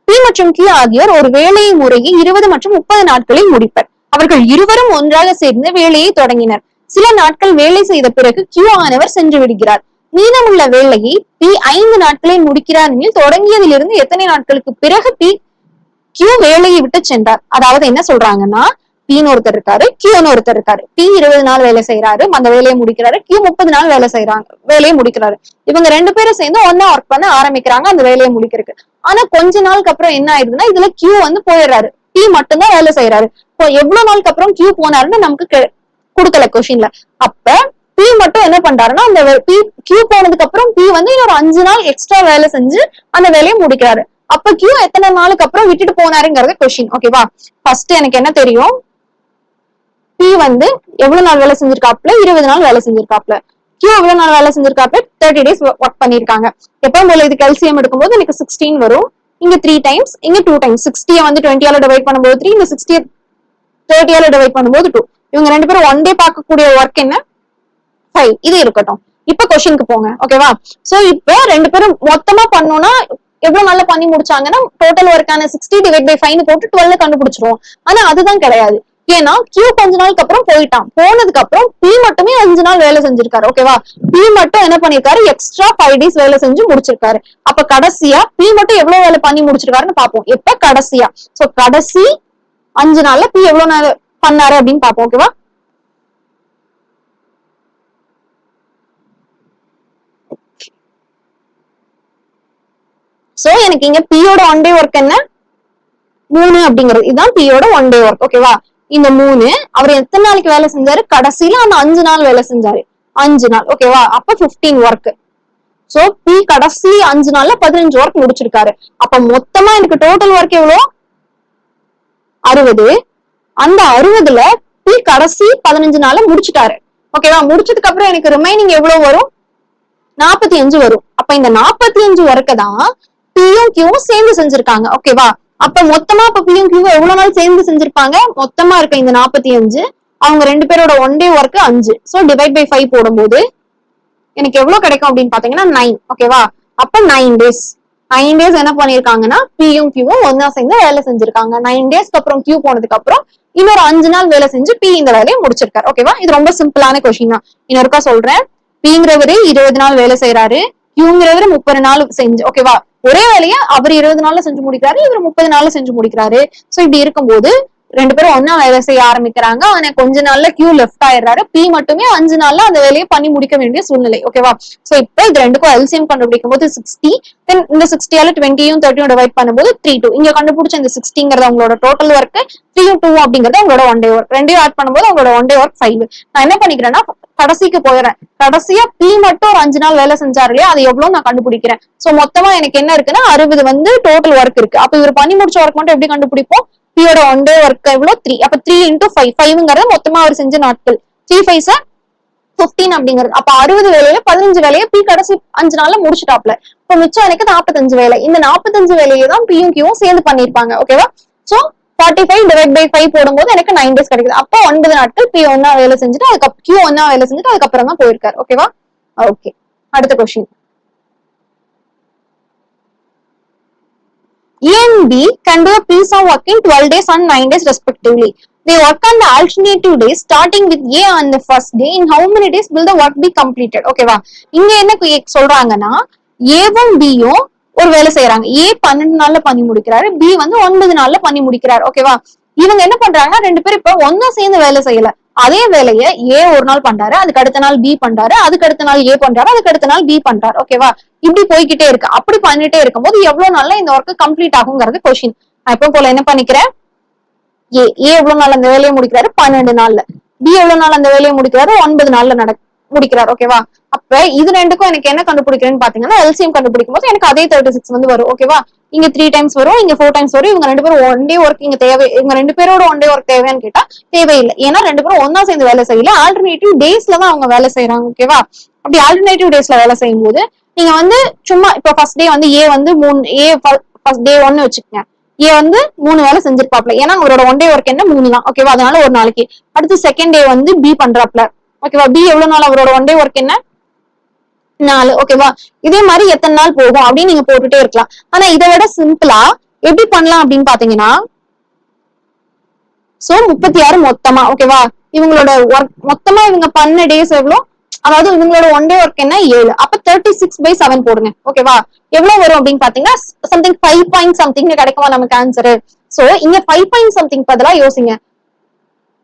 P மற்றும் கி ஆகியோர் ஒரு வேலையை முறையை இருபது மற்றும் முப்பது நாட்களில் முடிப்பர். அவர்கள் இருவரும் ஒன்றாக சேர்ந்து வேலையை தொடங்கினர். சில நாட்கள் வேலை செய்த பிறகு கியூ ஆனவர் சென்று விடுகிறார். மீதமுள்ள வேலையை பி ஐந்து நாட்களில் முடிக்கிறார் எனில் தொடங்கியதிலிருந்து எத்தனை நாட்களுக்கு பிறகு பி கியூ வேலையை விட்டு சென்றார்? அதாவது என்ன சொல்றாங்கன்னா பின்னு ஒருத்தர் இருக்காரு கியூன்னு ஒருத்தர் இருக்காரு. பி இருபது நாள் வேலை செய்யறாரு அந்த வேலையை முடிக்கிறாரு கியூ முப்பது நாள் வேலை செய்யறாங்க வேலையை முடிக்கிறாரு. இவங்க ரெண்டு பேரும் சேர்ந்து ஒன்னா ஒர்க் பண்ண ஆரம்பிக்கிறாங்க அந்த வேலையை முடிக்கிறதுக்கு. ஆனா கொஞ்ச நாளுக்கு அப்புறம் என்ன ஆயிடுதுன்னா இதுல கியூ வந்து போயிடுறாரு. பி மட்டும்தான் வேலை செய்யறாரு இப்போ எவ்வளவு நாளுக்கு அப்புறம் கியூ போனாருன்னு நமக்கு கொடுக்கல கொஷின்ல அப்ப பி மட்டும் என்ன பண்றாருன்னா அந்த பி கியூ போனதுக்கு அப்புறம் பி வந்து இன்னொரு அஞ்சு நாள் எக்ஸ்ட்ரா வேலை செஞ்சு அந்த வேலையை முடிக்கிறாரு. அப்ப கியூ எத்தனை நாளுக்கு அப்புறம் விட்டுட்டு போனாருங்கிறது கொஸ்டின் ஓகேவா ஃபர்ஸ்ட் எனக்கு என்ன தெரியும்? பி வந்து எவ்வளவு நாள் வேலை செஞ்சிருக்காப்ல இருபது நாள் வேலை செஞ்சிருக்காப்ல கியூ எவ்வளவு நாள் வேலை செஞ்சிருக்காரு தேர்ட்டி டேஸ் ஒர்க் பண்ணிருக்காங்க. எப்பவும் போல இது கல்சியம் எடுக்கும்போது எனக்கு சிக்ஸ்டீன் வரும். இங்க த்ரீ டைம்ஸ் இங்க டூ டைம்ஸ் சிக்ஸ்டியை வந்து டுவெண்ட்டியால டிவைட் பண்ணும்போது த்ரீ இந்த சிக்ஸ்டியை தேர்ட்டியால டிவைட் பண்ணும்போது டூ இவங்க ரெண்டு பேரும் ஒன் டே பார்க்கக்கூடிய ஒர்க் என்ன? ஃபைவ் இது இருக்கட்டும். இப்ப கொஸ்டினுக்கு போங்க. ஓகேவா சோ இப்போ ரெண்டு பேரும் மொத்தமா பண்ணோம்னா எவ்வளவு நாள்ல பண்ணி முடிச்சாங்கன்னா டோட்டல் ஒர்க்கான சிக்ஸ்டி டிவைட் பை ஃபைன் போட்டு டுவெல்ல கண்டுபிடிச்சிருவோம். ஆனா அதுதான் கிடையாது. ஏன்னா கியூ கொஞ்ச நாளுக்கு அப்புறம் போயிட்டான். போனதுக்கு அப்புறம் பி மட்டுமே அஞ்சு நாள் வேலை செஞ்சிருக்காரு ஓகேவா பி மட்டும் என்ன பண்ணிருக்காரு? எக்ஸ்ட்ரா ஃபைவ் டேஸ் வேலை செஞ்சு முடிச்சிருக்காரு. அப்ப கடைசியா பி மட்டும் எவ்வளவு வேலை பண்ணி முடிச்சிருக்காருன்னு பாப்போம் எப்ப? கடைசியா. சோ கடைசி அஞ்சு நாள்ல பி எவ்வளவு நாள் பண்ணாரு அப்படின்னு பாப்போம் ஓகேவா சோ எனக்கு இங்க பியோட ஒன் டே ஒர்க் என்ன? மூணு அப்படிங்கிறது. இதுதான் பியோட ஒன் டே ஒர்க் ஓகேவா இந்த மூணு அவர் எத்தனை நாளைக்கு வேலை செஞ்சாரு? கடைசியில அந்த அஞ்சு நாள் வேலை செஞ்சாரு. அஞ்சு நாள் ஓகேவா அப்ப 15 ஒர்க் சோ பி கடைசி அஞ்சு நாள்ல பதினஞ்சு ஒர்க் முடிச்சிருக்காரு. அப்ப மொத்தமா எனக்கு டோட்டல் ஒர்க் எவ்வளவு அறுபது. அந்த அறுபதுல பி கடைசி பதினஞ்சு நாள்ல முடிச்சிட்டாரு. ஓகேவா முடிச்சதுக்கு அப்புறம் எனக்கு ரிமைனிங் எவ்வளவு வரும்? நாற்பத்தி அஞ்சு வரும். அப்ப இந்த நாற்பத்தி அஞ்சு ஒர்க்கை தான் பியும் கியூவும் சேர்ந்து செஞ்சிருக்காங்க. ஓகேவா அப்ப மொத்தமா இப்ப பியும் கியூவும் எவ்வளவு நாள் சேர்ந்து செஞ்சிருப்பாங்க? மொத்தமா இருக்க இந்த நாற்பத்தி அஞ்சு அவங்க ரெண்டு பேரோட ஒன் டே ஒர்க் அஞ்சு. சோ டிவைட் பை ஃபைவ் போடும்போது எனக்கு எவ்வளவு கிடைக்கும் அப்படின்னு பாத்தீங்கன்னா நைன் ஓகேவா அப்ப நைன் டேஸ் நைன் டேஸ் என்ன பண்ணிருக்காங்கன்னா பியும் கியூவும் ஒன்னா சேர்ந்து வேலை செஞ்சிருக்காங்க. நைன் டேஸ்க்கு அப்புறம் கியூ போனதுக்கு அப்புறம் இன்னொரு அஞ்சு நாள் வேலை செஞ்சு பி இந்த வேலையை முடிச்சிருக்காரு. ஓகேவா இது ரொம்ப சிம்பிளான கொஸ்டின் தான். இன்னொருக்கா சொல்றேன். பிங்கிறவரு இருபது நாள் வேலை செய்யறாரு கியூங்கிறவரு முப்பது நாள் செஞ்சு ஓகேவா ஒரே வேலையை அவர் இருபது நாள்ல செஞ்சு முடிக்கிறாரு இவர் முப்பது நாள்ல செஞ்சு முடிக்கிறாரு. சோ இப்படி இருக்கும்போது ரெண்டு பேரும் ஒன்னா வேலை செய்ய ஆரம்பிக்கிறாங்க. ஆனா கொஞ்ச நாள்ல கியூ லெஃப்ட் ஆயிடுறாரு. பி மட்டுமே அஞ்சு நாள்ல அந்த வேலையை பண்ணி முடிக்க வேண்டிய சூழ்நிலை ஓகேவா சோ இப்போ இது ரெண்டுக்கும் எல்சிஎம் கண்டுபிடிக்கும் போது சிக்ஸ்டி தென் இந்த சிக்ஸ்டியால டுவெண்ட்டியும் தேர்ட்டியும் டிவைட் பண்ணும்போது த்ரீ டூ இங்க கண்டுபிடிச்ச இந்த சிக்ஸ்டிங்கிறது அவங்களோட டோட்டல் ஒர்க் த்ரீ டூ அப்படிங்கிறது அவங்களோட ஒன் டே ஒர்க் ரெண்டையும் ஆட் பண்ணும்போது அவங்களோட ஒன் டே ஒர்க் ஃபைவ் நான் என்ன பண்ணிக்கிறேன்னா கடைசிக்கு போயிடுறேன் கடைசியா பி மட்டும் ஒரு அஞ்சு நாள் வேலை செஞ்சாரு இல்லையா? அது எவ்வளவு நான் கண்டுபிடிக்கிறேன். சோ மொத்தமா எனக்கு என்ன இருக்குன்னா அறுபது வந்து டோட்டல் ஒர்க் இருக்கு. அப்ப இவர் பண்ணி முடிச்ச ஒர்க் மட்டும் எப்படி கண்டுபிடிப்போம்? பியோட ஒன் டே ஒர்க் எவ்வளவு? த்ரீ அப்ப த்ரீ இன்டூ ஃபைவ் ஃபைவ்ங்கிறது மொத்தமா அவர் செஞ்ச நாட்கள். த்ரீ ஃபைவ் சார் பிப்டீன் அப்படிங்கிறது. அப்ப அறுபது வேலையில பதினஞ்சு வேலையை பி கடைசி அஞ்சு நாள்ல முடிச்சுட்டாப்ல இப்ப மிச்சம் எனக்கு நாற்பத்தஞ்சு வேலை. இந்த நாற்பத்தஞ்சு வேலையை தான் பியும் கியூவும் சேர்ந்து பண்ணிருப்பாங்க ஓகேவா so forty five divide by five போடும்போது எனக்கு நைன் டேஸ் கிடைக்குது அப்போ ஒன்பது நாட்கள் பி ஒன்னா வேலை செஞ்சுட்டு அதுக்கு கியூ ஒன்னா வேலை செஞ்சுட்டு அதுக்கப்புறம் தான் போயிருக்காரு ஓகேவா ஓகே அடுத்த question A and B can do a piece of work in 12 days and 9 days respectively. They work on the alternative days starting with A on the first day. In how many days will the work be completed? ஓகேவா இங்க என்ன கு- சொல்றாங்கன்னா ஏவும் பியும் ஒரு வேலை செய்யறாங்க ஏ பன்னெண்டு நாள்ல பண்ணி முடிக்கிறாரு. பி வந்து ஒன்பது நாள்ல பண்ணி முடிக்கிறாரு. ஓகேவா இவங்க என்ன பண்றாங்கன்னா ரெண்டு பேரும் இப்ப ஒன்னா சேர்ந்து வேலை செய்யல. அதே வேலையை ஏ ஒரு நாள் பண்றாரு அதுக்கு அடுத்த நாள் பி பண்றாரு அதுக்கு அடுத்த நாள் ஏ பண்றாரு அதுக்கு அடுத்த நாள் பி பண்றாரு. ஓகேவா இப்படி போய்கிட்டே இருக்கு. அப்படி பண்ணிட்டே இருக்கும்போது எவ்வளவு நாள்ல இந்த ஒர்க் கம்ப்ளீட் ஆகுங்கிறது கொஸ்டின் நான் எப்போ போல என்ன பண்ணிக்கிறேன்? ஏ ஏ எவ்வளவு நாள் அந்த வேலையை முடிக்கிறாரு? பன்னெண்டு நாள்ல. பி எவ்வளவு நாள் அந்த வேலையை முடிக்கிறாரு? ஒன்பது நாள்ல நட முடிக்கிறார். ஓகேவா அப்ப இது ரெண்டுக்கும் எனக்கு என்ன கண்டுபிடிக்கிறேன்னு பாத்தீங்கன்னா எல்சிஎம் கண்டுபிடிக்கும் போது எனக்கு அதே தேர்ட்டி சிக்ஸ் வந்து வரும் ஓகேவா இங்க த்ரீ டைம்ஸ் வரும் இங்க ஃபோர் டைம்ஸ் வரும் இவங்க ரெண்டு பேரும் ஒன் டே ஒர்க் இங்க தேவை இவங்க ரெண்டு பேரோட ஒன் டே ஒர்க் தேவையான்னு கேட்டா தேவையில்லை. ஏன்னா ரெண்டு பேரும் ஒன்னா சேர்ந்து வேலை செய்யல. ஆல்டர்னேட்டிவ் டேஸ்ல தான் அவங்க வேலை செய்யறாங்க ஓகேவா அப்படி ஆல்டர்னேட்டிவ் டேஸ்ல வேலை செய்யும் போது நீங்க வந்து சும்மா இப்ப ஃபர்ஸ்ட் டே வந்து ஏ வந்து மூணு ஏ ஃபர்ஸ்ட் டே ஒன்னு வச்சுக்கோங்க. ஏ வந்து மூணு வேலை செஞ்சிருப்பாப்ல ஏன்னா அவரோட ஒன் டே ஒர்க் என்ன? மூணு தான் ஓகேவா அதனால ஒரு நாளைக்கு. அடுத்து செகண்ட் டே வந்து பி பண்றாப்ல ஓகேவா பி எவ்வளவு நாள் அவரோட ஒன் டே ஒர்க் என்ன? நாலு ஓகேவா இதே மாதிரி எத்தனை நாள் போகும் அப்படின்னு நீங்க போட்டுட்டே இருக்கலாம். ஆனா இதை விட சிம்பிளா எப்படி பண்ணலாம் அப்படின்னு பாத்தீங்கன்னா சோ முப்பத்தி ஆறு மொத்தமா ஓகேவா இவங்களோட ஒர்க் மொத்தமா இவங்க பண்ண டேஸ் எவ்வளவு அதாவது இவங்களோட ஒன் டே ஒர்க் என்ன? ஏழு. அப்ப தேர்ட்டி சிக்ஸ் பை செவன் போடுங்க ஓகேவா எவ்வளவு வரும் அப்படின்னு பாத்தீங்கன்னா சம்திங் ஃபைவ் பாயிண்ட் சம்திங் கிடைக்குமா நமக்கு ஆன்சர் சோ இங்க ஃபைவ் பாயிண்ட் சம்திங் பதிலா யோசிங்க.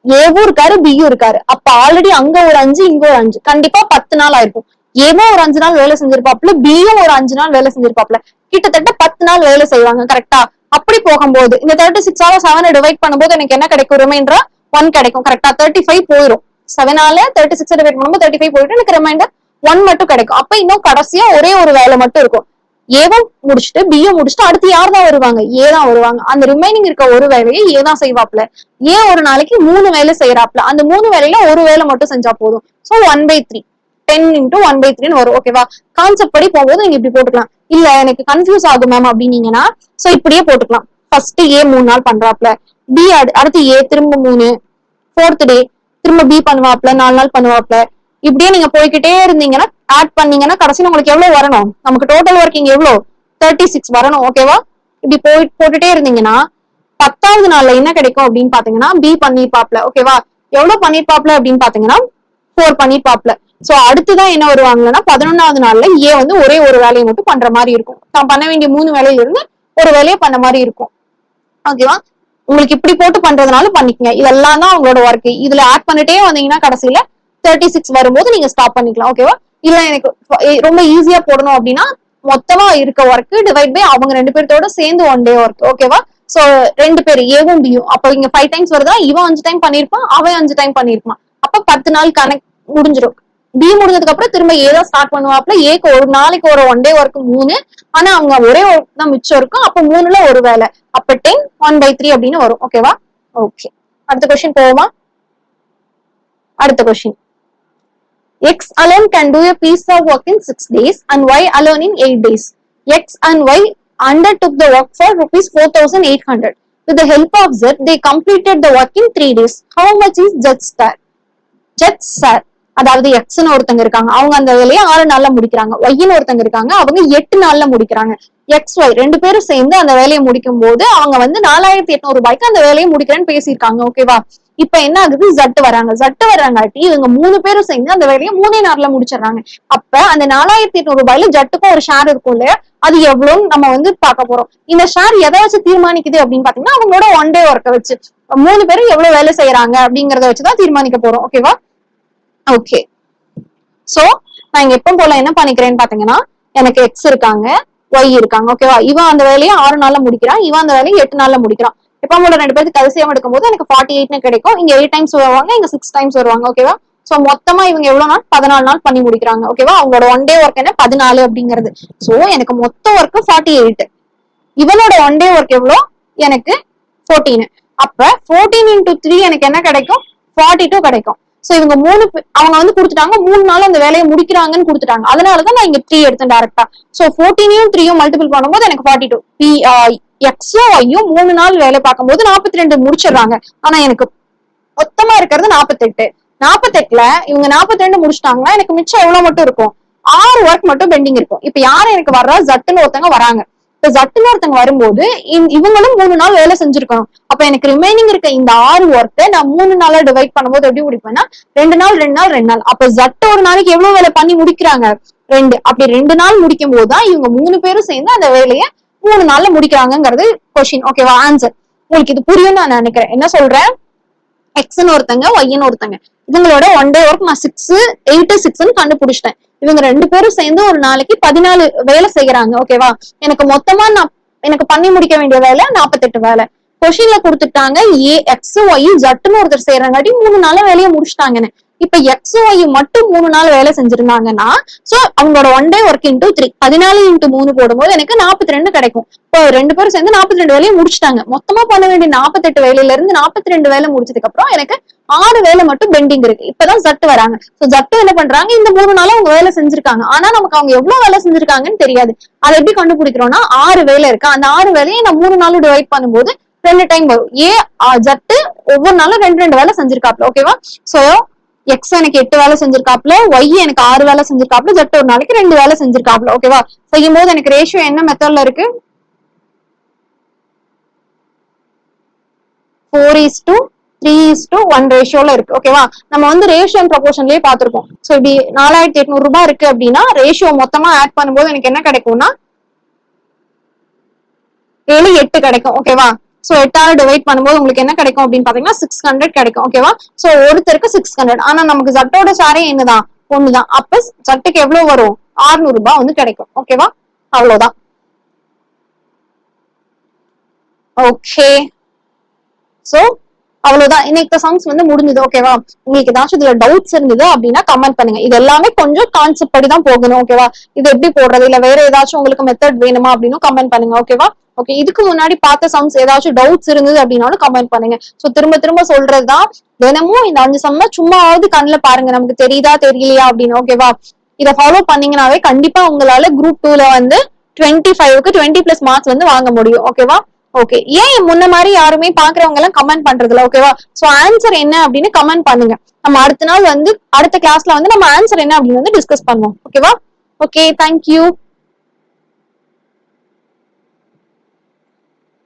ஏவும் இருக்காரு பியும் இருக்காரு. அப்ப ஆல்ரெடி அங்க ஒரு அஞ்சு இங்க ஒரு அஞ்சு. கண்டிப்பா பத்து நாள் ஆயிருக்கும். ஏமோ ஒரு அஞ்சு நாள் வேலை செஞ்சிருப்பாப்ல பியும் ஒரு அஞ்சு நாள் வேலை செஞ்சிருப்பாப்ல கிட்டத்தட்ட பத்து நாள் வேலை செய்வாங்க கரெக்டா அப்படி போகும்போது இந்த தேர்ட்டி சிக்ஸ் ஆல செவனை டிவைட் பண்ணும்போது எனக்கு என்ன கிடைக்கும்? ரிமைண்டரா ஒன் கிடைக்கும் கரெக்டா தேர்ட்டி ஃபைவ் போயிடும் செவனால தேர்ட்டி சிக்ஸ் டிவைட் பண்ணும்போது தேர்ட்டி ஃபைவ் போயிட்டு எனக்கு ரிமைண்டர் ஒன் மட்டும் கிடைக்கும். அப்ப இன்னும் கடைசியா ஒரே ஒரு வேலை மட்டும் இருக்கும். ஏவும் முடிச்சுட்டு பியும் முடிச்சுட்டு அடுத்து யார் தான் வருவாங்க? ஏ தான் வருவாங்க. அந்த ரிமைனிங் இருக்க ஒரு வேலையை ஏ தான் செய்வாப்ல ஏ ஒரு நாளைக்கு மூணு வேலை செய்யறாப்ல அந்த மூணு வேலையில ஒரு வேலை மட்டும் செஞ்சா போதும். So one by three ten into one by த்ரீன்னு வரும். ஓகேவா கான்செப்ட் படி போகும்போது நீங்க இப்படி போட்டுக்கலாம். இல்ல எனக்கு கன்ஃபியூஸ் ஆகும் மேம் அப்படின்னீங்கன்னா சோ இப்படியே போட்டுக்கலாம். ஃபர்ஸ்ட் ஏ மூணு நாள் பண்றாப்ல பி அடுத்து ஏ திரும்ப மூணு. ஃபோர்த் டே திரும்ப பி பண்ணுவாப்ல நாலு நாள் பண்ணுவாப்ல இப்படியே நீங்க போய்கிட்டே இருந்தீங்கன்னா ஆட் பண்ணீங்கன்னா கடைசியில் உங்களுக்கு எவ்வளவு வரணும்? நமக்கு டோட்டல் ஒர்க்கிங் எவ்வளவு தேர்ட்டி சிக்ஸ் வரணும். ஓகேவா இப்படி போய் போட்டுட்டே இருந்தீங்கன்னா பத்தாவது நாள்ல என்ன கிடைக்கும் அப்படின்னு பாத்தீங்கன்னா பி பண்ணிருப்பாப்ல ஓகேவா எவ்வளவு பண்ணிருப்பாப்ல அப்படின்னு பாத்தீங்கன்னா ஃபோர் பண்ணிருப்பாப்ல சோ அடுத்துதான் என்ன வருவாங்கன்னா பதினொன்னாவது நாள்ல ஏ வந்து ஒரே ஒரு வேலையை மட்டும் பண்ற மாதிரி இருக்கும். தான் பண்ண வேண்டிய மூணு வேலையில இருந்து ஒரு வேலையை பண்ண மாதிரி இருக்கும். ஓகேவா உங்களுக்கு இப்படி போட்டு பண்றதுனால பண்ணிக்கங்க. இதெல்லாம் தான் உங்களோட ஒர்க் இதுல ஆட் பண்ணிட்டே வந்தீங்கன்னா கடைசியில தேர்ட்டி சிக்ஸ் வரும்போது நீங்க ஸ்டாப் பண்ணிக்கலாம். ஓகேவா இல்ல எனக்கு ரொம்ப ஈஸியா போடணும் அப்படின்னா மொத்தமா இருக்க ஒர்க் டிவைட் பை அவங்க ரெண்டு பேர்த்தோட சேர்ந்து ஒன் டே ஒர்க் ஓகேவா சோ ரெண்டு பேர் ஏவும் பியும் அப்போ இங்க ஃபைவ் டைம்ஸ் வருதா இவன் அஞ்சு டைம் பண்ணிருப்பான் அவன் அஞ்சு டைம் பண்ணிருப்பான் அப்ப பத்து நாள் கணக்கு முடிஞ்சிடும் பி முடிஞ்சதுக்கு அப்புறம் திரும்ப ஏ தான் ஸ்டார்ட் பண்ணுவாப்ல ஏக்கு ஒரு நாளைக்கு ஒரு ஒன் டே ஒர்க் மூணு. ஆனா அவங்க ஒரே ஒர்க் தான் மிச்சம் இருக்கும். அப்ப மூணுல ஒரு வேலை. அப்ப டென் ஒன் பை த்ரீ அப்படின்னு வரும். ஓகேவா ஓகே அடுத்த கொஸ்டின் போவோமா? அடுத்த கொஸ்டின் X alone can do work six days work in 6 days and Y alone in 8 days. X and work undertook the work for rupees 4800. With the help of Z, they completed the work in 3 days. How much is Z star? Zed sir அதாவது எக்ஸ்னு ஒருத்தங்க இருக்காங்க. அவங்க அந்த வேலையை ஆறு நாள்ல முடிக்கிறாங்க. ஒய்னு ஒருத்தங்க இருக்காங்க. அவங்க எட்டு நாள்ல முடிக்கிறாங்க. எக்ஸ் ஒய் ரெண்டு பேரும் சேர்ந்து அந்த வேலையை முடிக்கும் போது அவங்க வந்து நாலாயிரத்தி எட்நூறு ரூபாய்க்கு அந்த வேலையை முடிக்கிறேன்னு பேசியிருக்காங்க. ஓகேவா இப்ப என்ன ஆகுது? ஜட்டு வராங்க. ஜட்டு வர்றாங்காட்டி இவங்க மூணு பேரும் சேர்ந்து அந்த வேலையை மூணே நாள்ல முடிச்சிடுறாங்க. அப்ப அந்த நாலாயிரத்தி எட்நூறு ரூபாயில ஜட்டுக்கும் ஒரு ஷேர் இருக்கும் இல்லையா? அது எவ்வளவுன்னு நம்ம வந்து பார்க்க போறோம். இந்த ஷேர் எதை வச்சு தீர்மானிக்குது அப்படின்னு பாத்தீங்கன்னா அவங்களோட ஒன் டே ஒர்க்கை வச்சு. மூணு பேரும் எவ்வளவு வேலை செய்யறாங்க அப்படிங்கறத வச்சுதான் தீர்மானிக்க போறோம். ஓகேவா ஓகே சோ நான் இங்க எப்பவும் போல என்ன பண்ணிக்கிறேன்னு பாத்தீங்கன்னா எனக்கு எக்ஸ் இருக்காங்க ஒய் இருக்காங்க ஓகேவா இவன் அந்த வேலையை ஆறு நாள்ல முடிக்கிறான் இவன் அந்த வேலையை எட்டு நாள்ல முடிக்கிறான். எப்பவும் போல ரெண்டு பேருக்கு கடைசியாக எடுக்கும் போது எனக்கு ஃபார்ட்டி எயிட்னு கிடைக்கும். இங்க எயிட் டைம்ஸ் வருவாங்க இங்க சிக்ஸ் டைம்ஸ் வருவாங்க ஓகேவா சோ மொத்தமா இவங்க எவ்வளவு நாள்? பதினாலு நாள் பண்ணி முடிக்கிறாங்க ஓகேவா அவங்களோட ஒன் டே ஒர்க் என்ன? பதினாலு அப்படிங்கிறது. சோ எனக்கு மொத்த ஒர்க் ஃபார்ட்டி எயிட் இவனோட ஒன் டே ஒர்க் எவ்வளோ? எனக்கு ஃபோர்டீன் அப்ப ஃபோர்டீன் இன்டூ த்ரீ எனக்கு என்ன கிடைக்கும்? ஃபார்ட்டி டூ கிடைக்கும். சோ இவங்க மூணு அவங்க வந்து கொடுத்துட்டாங்க. மூணு நாள் அந்த வேலையை முடிக்கிறாங்கன்னு கொடுத்துட்டாங்க. அதனாலதான் நான் இங்க த்ரீ எடுத்தேன் டேரக்டா சோ ஃபோர்டீனையும் த்ரீயும் மல்டிபிள் பண்ணும்போது எனக்கு ஃபார்ட்டி டூ பி எக்ஸும் ஐயும் மூணு நாள் வேலை பார்க்கும்போது நாற்பத்தி ரெண்டு முடிச்சிடுறாங்க. ஆனா எனக்கு மொத்தமா இருக்கிறது நாற்பத்தெட்டு நாற்பத்தெட்டுல இவங்க நாற்பத்தி ரெண்டு முடிச்சிட்டாங்கன்னா எனக்கு மிச்சம் எவ்வளவு மட்டும் இருக்கும்? ஆறு ஒர்க் மட்டும் பெண்டிங் இருக்கும். இப்ப யாரும் எனக்கு வர்றா? ஜட்டுன்னு ஒருத்தவங்க வராங்க. இப்ப ஜட்டுன்னு ஒருத்தங்க வரும்போது இவங்களும் மூணு நாள் வேலை செஞ்சிருக்கணும். அப்ப எனக்கு ரிமைனிங் இருக்க இந்த ஆறு ஒர்க்கை நான் மூணு நாளா டிவைட் பண்ணும்போது எப்படி முடிப்பேன்னா ரெண்டு நாள் ரெண்டு நாள் ரெண்டு நாள். அப்ப ஜட்டு ஒரு நாளைக்கு எவ்வளவு வேலை பண்ணி முடிக்கிறாங்க? ரெண்டு. அப்படி ரெண்டு நாள் முடிக்கும் போதுதான் இவங்க மூணு பேரும் சேர்ந்து அந்த வேலையை மூணு நாள்ல முடிக்கிறாங்கங்கிறது கொஸ்டின் ஓகேவா ஆன்சர் உங்களுக்கு இது புரியும் நான் நினைக்கிறேன். என்ன சொல்றேன்? எக்ஸ்ன்னு ஒருத்தங்க ஒய்னு ஒருத்தங்க. இவங்களோட ஒன் டே ஒர்க் நான் சிக்ஸ் எயிட் சிக்ஸ்னு கண்டுபிடிச்சிட்டேன். இவங்க ரெண்டு பேரும் சேர்ந்து ஒரு நாளைக்கு பதினாலு வேலை செய்யறாங்க ஓகேவா எனக்கு மொத்தமா நான் எனக்கு பண்ணி முடிக்க வேண்டிய வேலை நாற்பத்தெட்டு வேலை. கொஷின்ல கொடுத்துட்டாங்க. ஏ எக்ஸ் ஒய் ஜட்டுன்னு ஒருத்தர் செய்யறங்காட்டி மூணு நாள் வேலையை முடிச்சிட்டாங்கன்னு. இப்ப எக்ஸ் ஒய் மட்டும் மூணு நாள் வேலை செஞ்சிருந்தாங்கன்னா சோ அவங்களோட one day work into three பதினாலு இன்டூ மூணு போடும்போது எனக்கு நாற்பத்தி ரெண்டு கிடைக்கும். இப்போ ரெண்டு பேரும் சேர்ந்து நாற்பத்தி ரெண்டு வேலையை முடிச்சிட்டாங்க. மொத்தமா பண்ண வேண்டிய நாற்பத்தெட்டு வேலையில இருந்து நாற்பத்தி ரெண்டு வேலை முடிச்சதுக்கு அப்புறம் எனக்கு ஆறு வேலை மட்டும் பெண்டிங் இருக்கு. இப்பதான் ஜட்டு வராங்க. சோ ஜட்டு என்ன பண்றாங்க? இந்த மூணு நாள் அவங்க வேலை செஞ்சிருக்காங்க. ஆனா நமக்கு அவங்க எவ்வளவு வேலை செஞ்சிருக்காங்கன்னு தெரியாது. அதை எப்படி கண்டுபிடிக்கிறோம்னா ஆறு வேலை இருக்கு. அந்த ஆறு வேலையை நான் மூணு நாளும் டிவைட் பண்ணும்போது ரெண்டு டைம் வரும். ஏ ஆ, ஜட்டு ஒவ்வொரு நாளும் ரெண்டு ரெண்டு வேலை செஞ்சிருக்காப்ல ஓகேவா சோ எக்ஸ் எனக்கு எட்டு வேலை செஞ்சிருக்காப்ல ஒய் எனக்கு ஆறு வேலை செஞ்சிருக்காப்ல ஜட்டு ஒரு நாளைக்கு ரெண்டு வேலை செஞ்சிருக்காப்ல ஓகேவா செய்யும் போது எனக்கு ரேஷியோ என்ன மெத்தட்ல இருக்கு? Four is two three is to one ரேஷியோல இருக்கு ஓகேவா நம்ம வந்து ரேஷியோ அண்ட் ப்ரொபோர்ஷன்லயே பாத்திருக்கோம் சோ இப்படி நாலாயிரத்தி எட்நூறு ரூபாய் இருக்கு அப்படின்னா ரேஷியோ மொத்தமா ஆட் பண்ணும்போது எனக்கு என்ன கிடைக்கும்னா ஏழு எட்டு கிடைக்கும் ஓகேவா சோ எட்டாவது டிவைட் பண்ணும்போது உங்களுக்கு என்ன கிடைக்கும் அப்படின்னு பாத்தீங்கன்னா சிக்ஸ் ஹண்ட்ரட் கிடைக்கும் ஓகேவா சோ ஒருத்தருக்கு சிக்ஸ் ஹண்ட்ரட் ஆனா நமக்கு ஜட்டோட சாரே என்னதான்? ஒண்ணுதான். அப்ப சட்டுக்கு எவ்வளவு வரும்? 600 ரூபாய் வந்து கிடைக்கும் ஓகேவா அவ்வளவுதான். ஓகே சோ அவ்வளவுதான். இன்னைக்கு சாங்ஸ் வந்து முடிஞ்சது ஓகேவா உங்களுக்கு ஏதாச்சும் இதுல டவுட்ஸ் இருந்தது அப்படின்னா கமெண்ட் பண்ணுங்க. இது எல்லாமே கொஞ்சம் கான்செப்ட் படி தான் போகணும் ஓகேவா இது எப்படி போடுறது? இல்ல வேற ஏதாச்சும் உங்களுக்கு மெத்தட் வேணுமா அப்படின்னு கமெண்ட் பண்ணுங்க ஓகேவா ஓகே இதுக்கு முன்னாடி பார்த்த சம்ஸ் ஏதாச்சும் டவுட்ஸ் இருந்தது அப்படின்னாலும் கமெண்ட் பண்ணுங்க. ஸோ திரும்ப திரும்ப சொல்றதுதான் தினமும் இந்த அஞ்சு சம்மை சும்மாவது கண்ணுல பாருங்க. நமக்கு தெரியுதா தெரியலையா அப்படின்னு ஓகேவா இதை ஃபாலோ பண்ணீங்கன்னாவே கண்டிப்பா உங்களால குரூப் டூல வந்து டுவெண்ட்டி ஃபைவ்க்கு டுவெண்ட்டி பிளஸ் மார்க்ஸ் வந்து வாங்க முடியும். ஓகேவா ஓகே ஏன் முன்ன மாதிரி யாருமே பாக்குறவங்க எல்லாம் கமெண்ட் பண்றதுல ஓகேவா சோ ஆன்சர் என்ன அப்படின்னு கமெண்ட் பண்ணுங்க. நம்ம அடுத்த நாள் வந்து அடுத்த கிளாஸ்ல வந்து நம்ம ஆன்சர் என்ன அப்படின்னு வந்து டிஸ்கஸ் பண்ணுவோம். ஓகேவா ஓகே தேங்க்யூ